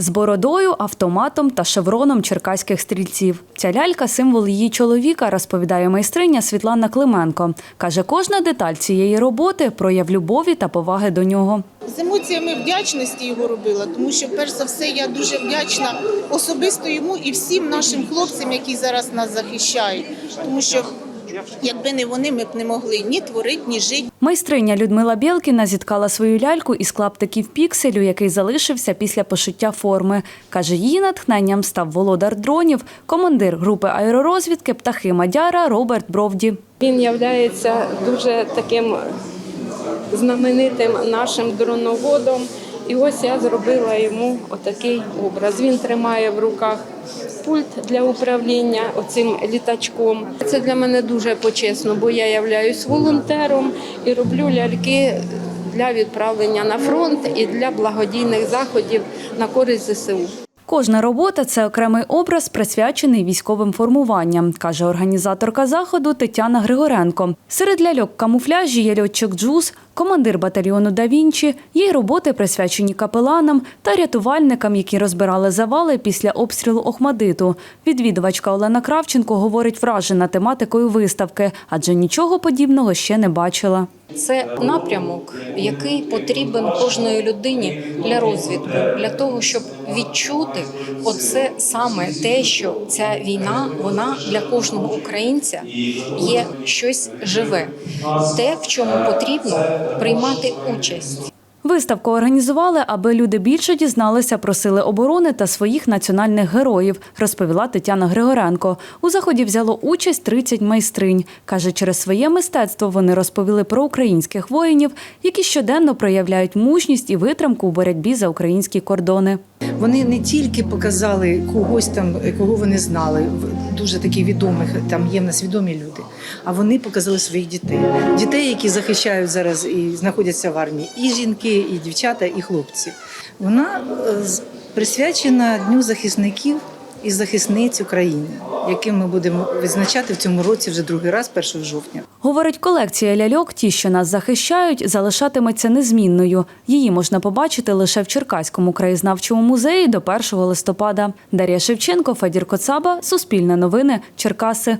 З бородою, автоматом та шевроном черкаських стрільців. Ця лялька символ її чоловіка, розповідає майстриня Світлана Клименко. Каже, кожна деталь цієї роботи прояв любові та поваги до нього. З емоціями вдячності його робила, тому що перш за все я дуже вдячна особисто йому і всім нашим хлопцям, які зараз нас захищають. Тому що якби не вони, ми б не могли ні творити, ні жити. Майстриня Людмила Білкіна зіткала свою ляльку із клаптиків пікселю, який залишився після пошиття форми. Каже, її натхненням став володар дронів, командир групи аеророзвідки птахи Мадяра Роберт Бровді. Він є дуже таким знаменитим нашим дроноводом. І ось я зробила йому отакий образ. Він тримає в руках пульт для управління оцим літачком. Це для мене дуже почесно, бо я являюсь волонтером і роблю ляльки для відправлення на фронт і для благодійних заходів на користь ЗСУ. Кожна робота це окремий образ, присвячений військовим формуванням, каже організаторка заходу Тетяна Григоренко. Серед ляльок камуфляжі є льотчик Джуз, командир батальйону Да Вінчі, є роботи, присвячені капеланам та рятувальникам, які розбирали завали після обстрілу Охмадиту. Відвідувачка Олена Кравченко говорить вражена тематикою виставки, адже нічого подібного ще не бачила. Це напрямок, який потрібен кожної людині для розвитку, для того, щоб відчути оце саме те, що ця війна, вона для кожного українця є щось живе, те, в чому потрібно приймати участь. Виставку організували, аби люди більше дізналися про сили оборони та своїх національних героїв, розповіла Тетяна Григоренко. У заході взяло участь 30 майстринь. Каже, через своє мистецтво вони розповіли про українських воїнів, які щоденно проявляють мужність і витримку у боротьбі за українські кордони. Вони не тільки показали когось там, кого вони знали, дуже таких відомих там є в нас відомі люди. А вони показали своїх дітей, дітей, які захищають зараз і знаходяться в армії, і жінки, і дівчата, і хлопці. Вона е, присвячена Дню захисників і захисниць України, яким ми будемо відзначати в цьому році вже другий раз, 1 жовтня. Говорить, колекція ляльок, ті, що нас захищають, залишатиметься незмінною. Її можна побачити лише в Черкаському краєзнавчому музеї до 1 листопада. Дар'я Шевченко, Федір Коцаба, Суспільне новини, Черкаси.